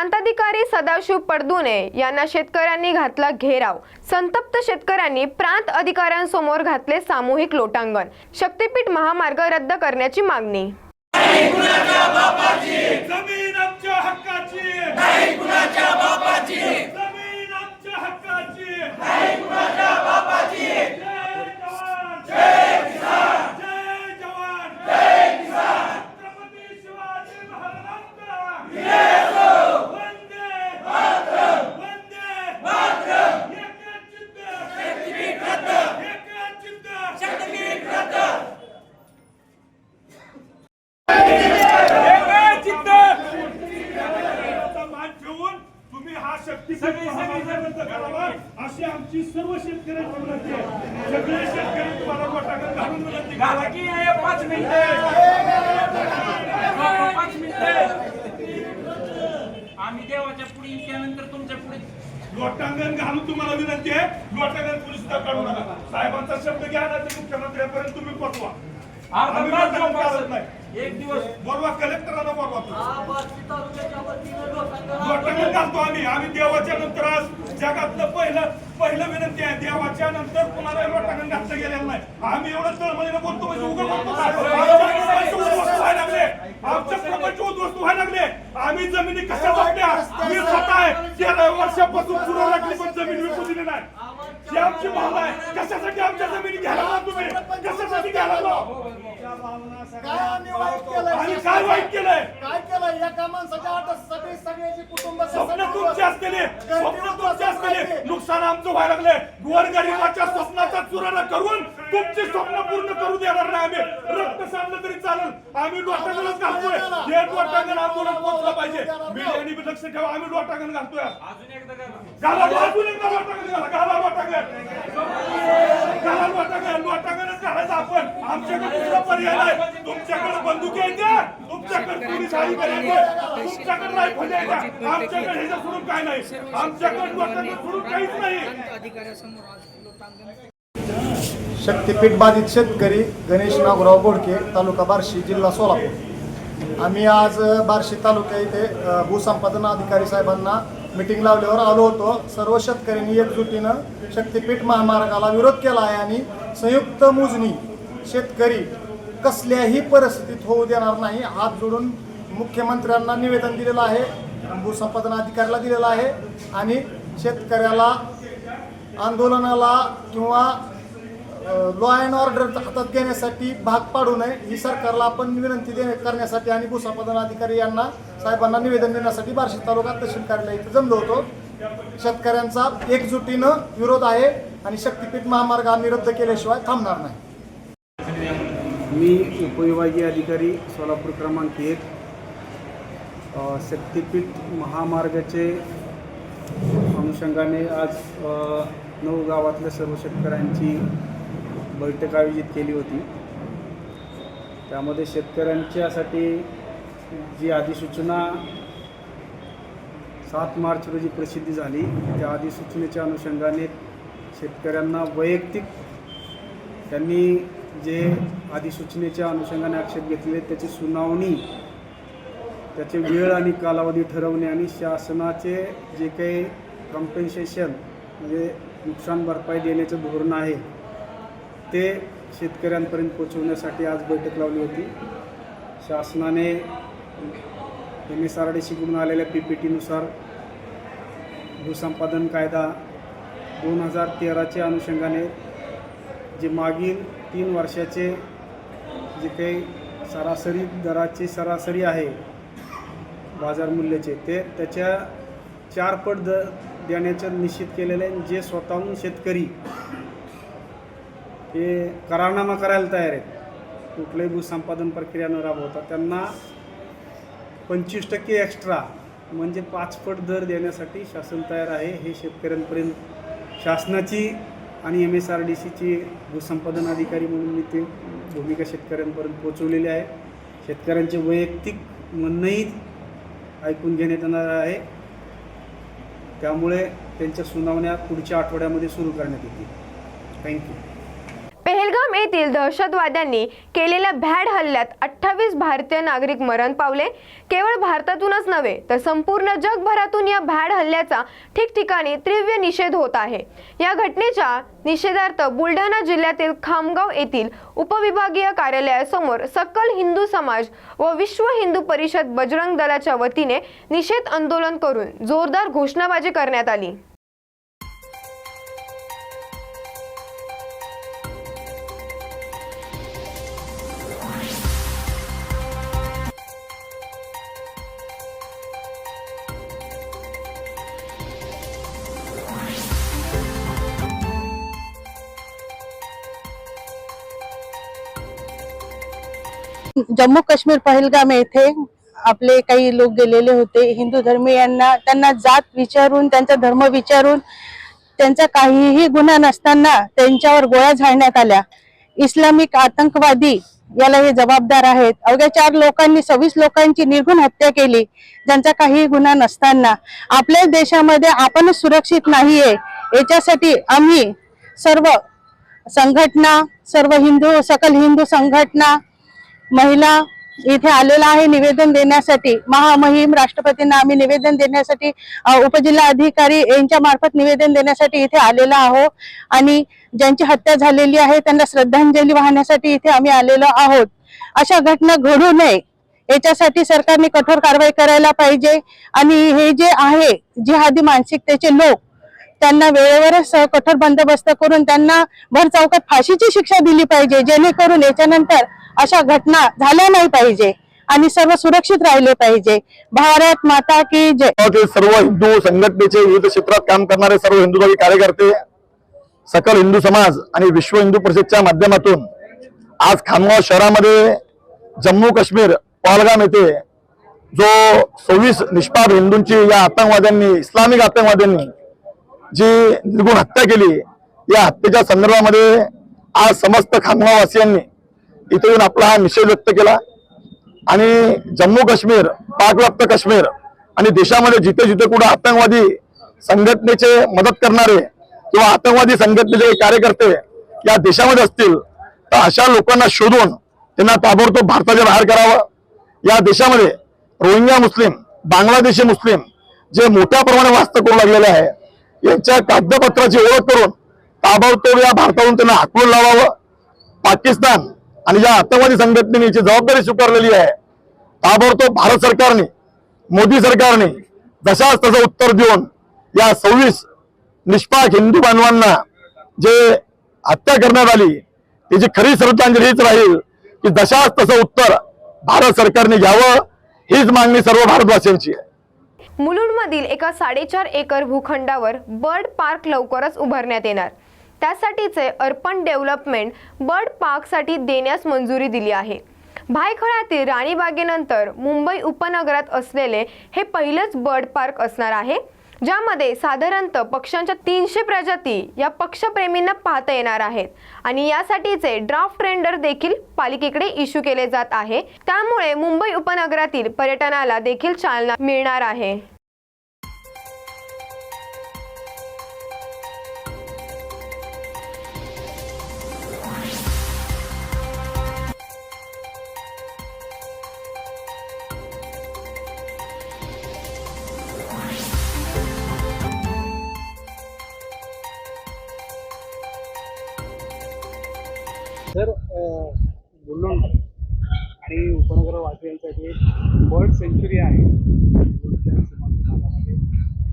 प्रांताधिकारी सदाशिव पडदुने यांना शेतकऱ्यांनी घातला घेराव. संतप्त शेतकऱ्यांनी प्रांत अधिकाऱ्यांसमोर घातले सामूहिक लोटांगण. शक्तीपीठ महामार्ग रद्द करण्याची मागणी. जमीन आमच्या हक्काची. नाही कुणाच्या बापाची जमीन आमच्या हक्काची नाही कुणाच्या बापाची जय जवान जय किसान जय जवान जय किसान छत्रपती शिवाजी महाराजांचा वंदे वंदे एकच चित्त एकच चित्त एकच चित्त मान ठेवून तुम्ही हा शक्ती रद्द करावा अशी आमची सर्व शेतकऱ्यांची विनंती आहे सगळे शेतकरी तुम्हाला वाटाघाट घालून विनंती करा. की पाच मिनिटे. पाच मिनिटे. आम्ही देवाच्या पुढे त्यानंतर तुमच्यापुढे. लोटांगण घालून तुम्हाला विनंती आहे. लोटांगण पोलीस काढू नका. साहेबांचा शब्द घ्या ना ते मुख्यमंत्र्यापर्यंत तुम्ही पोचवा. आम्ही लोटांगण. नाही. एक दिवस बोलवा कलेक्टरांना बोलवा घालतो आम्ही. आम्ही देवाच्या नंतर आज जगातलं पहिलं पहिलं विनंती आहे. देवाच्या नंतर कुणाला लोटांगण घातलं गेलेलं नाही. आम्ही एवढं तळमळीनं बोलतो म्हणजे उघड बोलतो व्हायला लागले. आमच्या प्रपंच उद्ध्वस्त व्हायला लागले. आम्ही जमिनी कशा बघल्या मी स्वतः आहे. तेरा वर्षापासून पुढे लागली पण जमीन विकू दिली नाही. ही आमची भावना आहे कशासाठी आमच्या जमिनी घ्यायला तुम्ही कशासाठी घ्यायला लागला? काय आम्ही वाईट केलंय? आणि काय वाईट केलंय एका माणसाच्या आठ सगळे सगळ्याची कुटुंब स्वप्न तुमचे असलेले स्वप्न तुमचे असलेले नुकसान आमचं व्हायला लागले गोरगरिबाच्या स्वप्नाचा चुराणा करून तुमचे स्वप्न पूर्ण करू देणार नाही आम्ही. रक्त सांडलं तरी चालेल. आम्ही लोटांगणच घालतोय. हे लोटांगण आंदोलन पोहोचलं पाहिजे. मीडियाने बी लक्ष ठेवा. आम्ही लोटांगण घालतोय. अजून एकदा करा. घाला अजून एकदा लोटांगण घाला. घाला लोटांगण. घाला लोटांगण. लोटांगणच घालायचं आपण. आमच्याकडे पर्याय नाही. तुमच्याकडे बंदुकी आहे त्या तुमच्याकडे पोलीस अधिकारी. तुमच्याकडे रायफल. आमच्याकडे सोडून काय नाही आमच्याकडे सोडून काहीच नाही शक्तीपीठ बाधित शेतकरी गणेश नागराव बोडके तालुका बार्शी जिल्हा सोलापूर आम्ही आज बार्शी तालुक्या इथे भूसंपादन अधिकारी साहेबांना मिटिंग लावल्यावर आलो होतो सर्व शेतकऱ्यांनी एकजुटीनं शक्तीपीठ महामार्गाला विरोध केला आहे आणि संयुक्त मोजणी शेतकरी कसल्याही परिस्थितीत होऊ देणार नाही. हात जोडून मुख्यमंत्र्यांना निवेदन दिलेलं आहे भूसंपादन अधिकाऱ्याला दिलेलं आहे आणि शेतकऱ्याला आंदोलनाला किंवा लॉ अँड ऑर्डर हातात घेण्यासाठी भाग पाडू नये ही सरकारला आपण विनंती दे करण्यासाठी आणि भूसंपादन अधिकारी यांना साहेबांना निवेदन देण्यासाठी बार्शी तालुका तहसील कार्यालय इथे जमलो होतो. शेतकऱ्यांचा एकजुटीनं विरोध आहे आणि शक्तीपीठ महामार्ग आम्ही रद्द केल्याशिवाय थांबणार नाही. मी उपविभागीय अधिकारी सोलापूर क्रमांक एक शक्तिपीठ महामार्गाचे अनुषंगाने आज नऊ गावातल्या सर्व शेतकऱ्यांची बैठक आयोजित केली होती. त्यामध्ये शेतकऱ्यांच्यासाठी जी अधिसूचना सात मार्च रोजी प्रसिद्धी झाली त्या अधिसूचनेच्या अनुषंगाने शेतकऱ्यांना वैयक्तिक त्यांनी जे अधिसूचनेच्या अनुषंगाने आक्षेप घेतलेले त्याची सुनावणी त्याचे वेळ आणि कालावधी ठरवणे आणि शासनाचे जे काही कॉम्पेन्सेशन म्हणजे नुकसान भरपाई देण्याचं धोरण आहे ते शेतकऱ्यांपर्यंत पोचवण्यासाठी आज बैठक लावली होती. शासनाने एम एस आर डी शिकून आलेल्या पी पी टीनुसार भूसंपादन कायदा दोन हजार तेराच्या अनुषंगाने जे मागील तीन वर्षाचे जे काही सरासरी दराची सरासरी आहे बाजार मूल्याचे ते त्याच्या चार पट द देण्याचं निश्चित केलेलं आहे जे स्वतःहून शेतकरी हे करारनामा करायला तयार आहेत कुठलंही भूसंपादन प्रक्रिया न राबवता त्यांना पंचवीस टक्के एक्स्ट्रा म्हणजे पाच पट दर देण्यासाठी शासन तयार आहे हे शेतकऱ्यांपर्यंत शासनाची आणि एम एस आर डी सीची भूसंपादन अधिकारी म्हणून मी ते भूमिका शेतकऱ्यांपर्यंत पोचवलेली आहे. शेतकऱ्यांचे वैयक्तिक म्हणणंही ऐकून घेण्यात येणार आहे. त्यामुळे त्यांच्या सुनावण्या पुढच्या आठवड्यामध्ये सुरू करण्यात येतील. थँक्यू पेहलगाम येथील दहशतवाद्यांनी केलेल्या भ्याड हल्ल्यात अठ्ठावीस भारतीय नागरिक मरण पावले. केवळ भारतातूनच नव्हे तर संपूर्ण जगभरातून या भ्याड हल्ल्याचा ठिकठिकाणी तीव्र निषेध होत आहे. या घटनेच्या निषेधार्थ बुलढाणा जिल्ह्यातील खामगाव येथील उपविभागीय कार्यालयासमोर सकल हिंदू समाज व विश्व हिंदू परिषद बजरंग दलाच्या वतीने निषेध आंदोलन करून जोरदार घोषणाबाजी करण्यात आली. जम्मू काश्मीर पहलगाम येथे आपले काही लोक गेलेले होते. हिंदू धर्मीयांना त्यांना जात विचारून त्यांचा धर्म विचारून त्यांचा काहीही गुन्हा नसताना त्यांच्यावर गोळ्या झाडण्यात आल्या. इस्लामिक आतंकवादी याला हे जबाबदार आहेत. अवघ्या चार लोकांनी सव्वीस लोकांची निर्घुण हत्या केली. ज्यांचा काही गुन्हा नसताना. आपल्या देशामध्ये आपणच सुरक्षित नाहीये. याच्यासाठी आम्ही सर्व संघटना सर्व हिंदू सकल हिंदू संघटना महिला इथे आलेला आहे निवेदन देण्यासाठी. महामहिम राष्ट्रपतींना आम्ही निवेदन देण्यासाठी उपजिल्हा अधिकारी यांच्या मार्फत निवेदन देण्यासाठी इथे आलेलो आहोत आणि ज्यांची हत्या झालेली आहे त्यांना श्रद्धांजली वाहण्यासाठी इथे आम्ही आलेलो आहोत. अशा घटना घडू नये याच्यासाठी सरकारने कठोर कारवाई करायला पाहिजे. आणि हे जे आहे जिहादी मानसिकतेचे लोक त्यांना वेळेवरच कठोर बंदोबस्त करून त्यांना भर चौकात फाशीची शिक्षा दिली पाहिजे. जेणेकरून याच्यानंतर अशा घटना झाल्या नाही पाहिजे आणि सर्व सुरक्षित राहिले पाहिजे. भारत माता की जय. सर्व हिंदू संघटनेचे विविध क्षेत्रात काम करणारे सर्व हिंदुत्वादी कार्यकर्ते सकल हिंदू समाज आणि विश्व हिंदू परिषदच्या माध्यमातून आज खामगाव शहरामध्ये जम्मू काश्मीर पहलगाम येथे जो सव्वीस निष्पाप हिंदूंची या आतंकवाद्यांनी इस्लामिक आतंकवाद्यांनी जी निर्गुण हत्या केली या हत्येच्या संदर्भामध्ये आज समस्त खामगाववासियांनी इथे येऊन आपला हा निषेध व्यक्त केला. आणि जम्मू काश्मीर पाकव्याप्त काश्मीर आणि देशामध्ये जिथे जिथे कुठं आतंकवादी संघटनेचे मदत करणारे किंवा आतंकवादी संघटनेचे कार्यकर्ते या देशामध्ये असतील तर अशा लोकांना शोधून त्यांना ताबडतोब भारताच्या बाहेर करावं. या देशामध्ये रोहिंग्या मुस्लिम बांगलादेशी मुस्लिम जे मोठ्या प्रमाणात वास्तव करू लागलेले आहे यांच्या कागदपत्राची ओळख करून ताबडतोब या भारतातून त्यांना हाकलून लावावं. पाकिस्तान आणि या आतंकवादी संघटनेने याची जबाबदारी स्वीकारलेली आहे ताबडतोब भारत सरकारने मोदी सरकारने जशाच तसं उत्तर देऊन या सव्वीस निष्पाक हिंदू बांधवांना जे हत्या करण्यात आली त्याची खरी श्रद्धांजली हीच राहील की जशाच तसं उत्तर भारत सरकारने घ्यावं हीच मागणी सर्व भारतवासियांची आहे. मुलुंडमधील एका साडेचार एकर भूखंडावर बर्ड पार्क लवकरच उभारण्यात येणार. त्यासाठीचे अर्पण डेव्हलपमेंट बर्ड पार्कसाठी देण्यास मंजुरी दिली आहे. भायखळ्यातील राणीबागेनंतर मुंबई उपनगरात असलेले हे पहिलंच बर्ड पार्क असणार आहे ज्यामध्ये साधारणतः पक्ष्यांच्या तीनशे प्रजाती या पक्षप्रेमींना पाहता येणार आहेत. आणि यासाठीचे ड्राफ्ट टेंडर देखील पालिकेकडे इश्यू केले जात आहे. त्यामुळे मुंबई उपनगरातील पर्यटनाला देखील चालना मिळणार आहे. वासियांसाठी एक बर्ड सेंच्युरी आहे. मुलुंडच्या भागामध्ये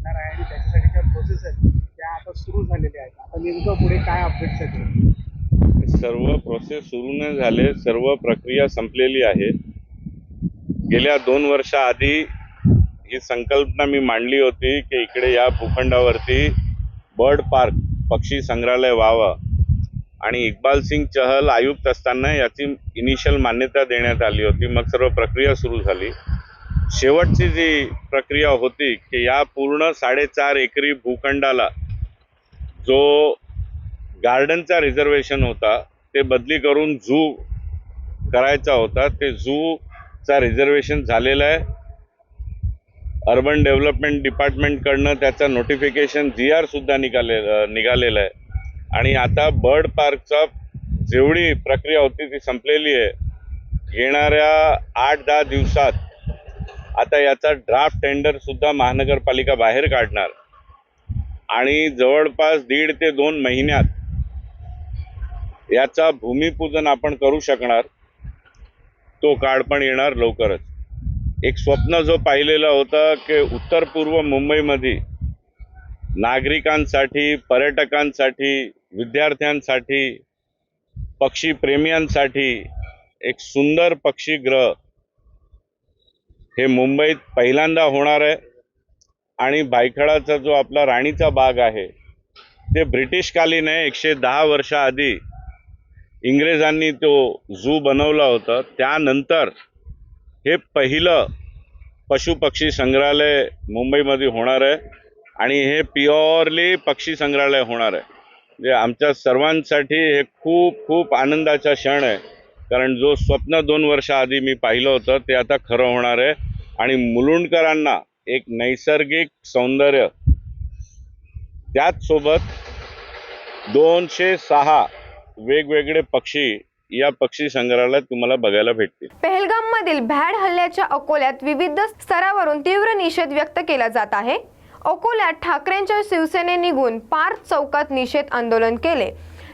आहे आणि त्याच्यासाठीच्या प्रोसेस आहेत. त्या आता सुरू झालेल्या आहेत. आता नेमकं पुढे काय अपडेट्स आहेत? सर्व प्रोसेस सुरू न झाले सर्व प्रक्रिया संपलेली आहे. गेल्या दोन वर्षाआधी ही संकल्पना मी मांडली होती की इकडे या भूखंडावरती बर्ड पार्क पक्षी संग्रहालय व्हावं. आणि इक्बाल सिंग चहल आयुक्त असताना याची इनिशियल मान्यता देण्यात आली होती. मग सर्व प्रक्रिया सुरू झाली. शेवटची जी प्रक्रिया होती की या पूर्ण साडेचार एकरी भूखंडाला जो गार्डनचा रिझर्वेशन होता ते बदली करून झू करायचा होता. ते झूचा रिझर्वेशन झालेलं आहे. अर्बन डेव्हलपमेंट डिपार्टमेंटकडनं त्याचं नोटिफिकेशन जी आर सुद्धा निघाले निघालेलं आहे. आणि आता बर्ड पार्कचा जेवढी प्रक्रिया होती ती संपलेली आहे. येणाऱ्या आठ दहा दिवसात आता याचा ड्राफ्ट टेंडरसुद्धा महानगरपालिका बाहेर काढणार. आणि जवळपास दीड ते दोन महिन्यात याचा भूमिपूजन आपण करू शकणार तो काळ पण येणार लवकरच. एक स्वप्न जो पाहिलेला होता की उत्तर पूर्व मुंबईमध्ये नागरिकांसाठी पर्यटकांसाठी विद्यार्थ्यांसाठी पक्षीप्रेमियांसाठी एक सुंदर पक्षीग्रह हे मुंबईत पहिल्यांदा होणार आहे. आणि भायखळाचा जो आपला राणीचा बाग आहे ते ब्रिटिशकालीन आहे. एकशे दहा वर्षाआधी इंग्रजांनी तो झू बनवला होता. त्यानंतर हे पहिलं पशुपक्षी संग्रहालय मुंबईमध्ये होणार आहे. आणि हे प्युअरली पक्षी संग्रहालय होणार आहे. म्हणजे आमच्या सर्वांसाठी हे खूप खूप आनंदाचा क्षण आहे. कारण जो स्वप्न दोन वर्षाआधी मी पाहिलं होतं ते आता खरं होणार आहे. आणि मुलुंडकरांना एक नैसर्गिक सौंदर्य त्याचसोबत दोनशे सहा वेगवेगळे पक्षी या पक्षी संग्रहालयात तुम्हाला बघायला भेटतील. पहलगाम मधील भॅड हल्ल्याच्या अकोल्यात विविध स्तरावरून तीव्र निषेध व्यक्त केला जात आहे. अकोल्यात ठाकरेंच्या शिवसेने निघून पार्क चौकात निषेध आंदोलन केले.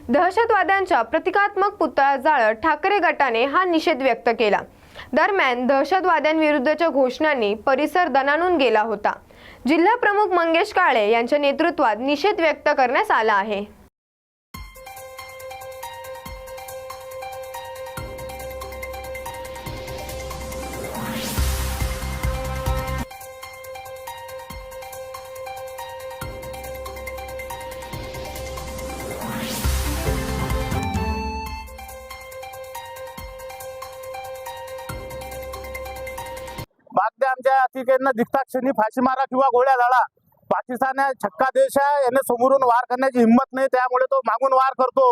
दहशतवाद्यांच्या प्रतिकात्मक पुतळा जाळत ठाकरे गटाने हा निषेध व्यक्त केला. दरम्यान दहशतवाद्यांविरुद्धच्या घोषणांनी परिसर दणानून गेला होता. जिल्हा प्रमुख मंगेश काळे यांच्या नेतृत्वात निषेध व्यक्त करण्यात आला आहे. बागदे आमच्या अतिकेंना दिसतात क्षणी फाशी मारा किंवा गोळ्या झाडा पाकिस्तान हा छक्का देश आहे याने समोरून वार करण्याची हिंमत नाही त्यामुळे तो मागून वार करतो.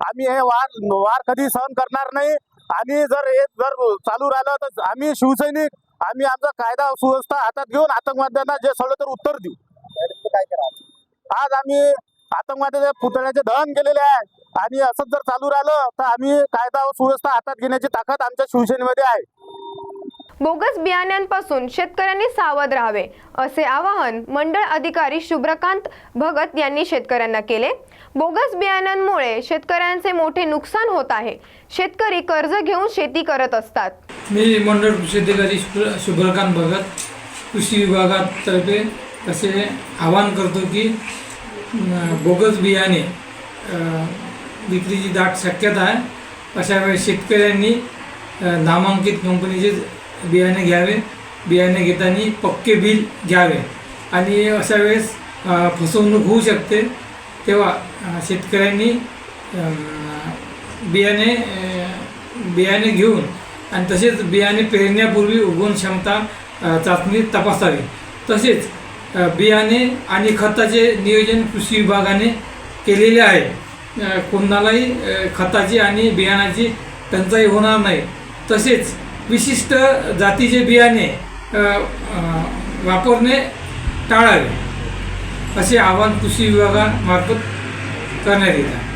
आम्ही हे वार वार कधी सहन करणार नाही. आणि जर हे जर चालू राहिलं तर आम्ही शिवसैनिक आम्ही आमचा कायदा सुव्यवस्था हातात घेऊन आतंकवाद्यांना जे सगळं तर उत्तर देऊ. आज आम्ही आतंकवाद्याच्या पुतळ्याचे दहन केलेले आहे. आणि असंच जर चालू राहिलं तर आम्ही कायदा व सुव्यवस्था हातात घेण्याची ताकद आमच्या शिवसेनेमध्ये आहे. बोगस बियाण्यांपासून शेतकऱ्यांनी सावध राहावे असे आवाहन मंडळ अधिकारी शुभ्रकांत भगत यांनी शेतकऱ्यांना केले. बोगस बियाण्यांमुळे शेतकऱ्यांचे मोठे नुकसान होत आहे. शेतकरी कर्ज घेऊन शेती करत असतात. मी मंडळ कृषी अधिकारी शुभ्रकांत भगत कृषी विभागातर्फे असे आवाहन करतो की बोगस बियाणे विक्रीची दाट शक्यता आहे. अशा वेळेस शेतकऱ्यांनी नामांकित कंपनीचे बियाणे घ्यावे. बियाणे घेताना पक्के बिल घ्यावे. आणि अशा वेळेस फसवणूक होऊ शकते. तेव्हा शेतकऱ्यांनी बियाणे बियाणे घेऊन आणि तसेच बियाणे पेरण्यापूर्वी उगवण क्षमता चाचणी तपासावी. तसेच बियाणे आणि खताचे नियोजन कृषी विभागाने केलेले आहे. कोणालाही खताची आणि बियाणाची टंचाई होणार नाही. तसेच विशिष्ट जातीचे बियाणे वापरणे टाळावे. असे आवाहन कृषी विभागामार्फत करण्यात येतात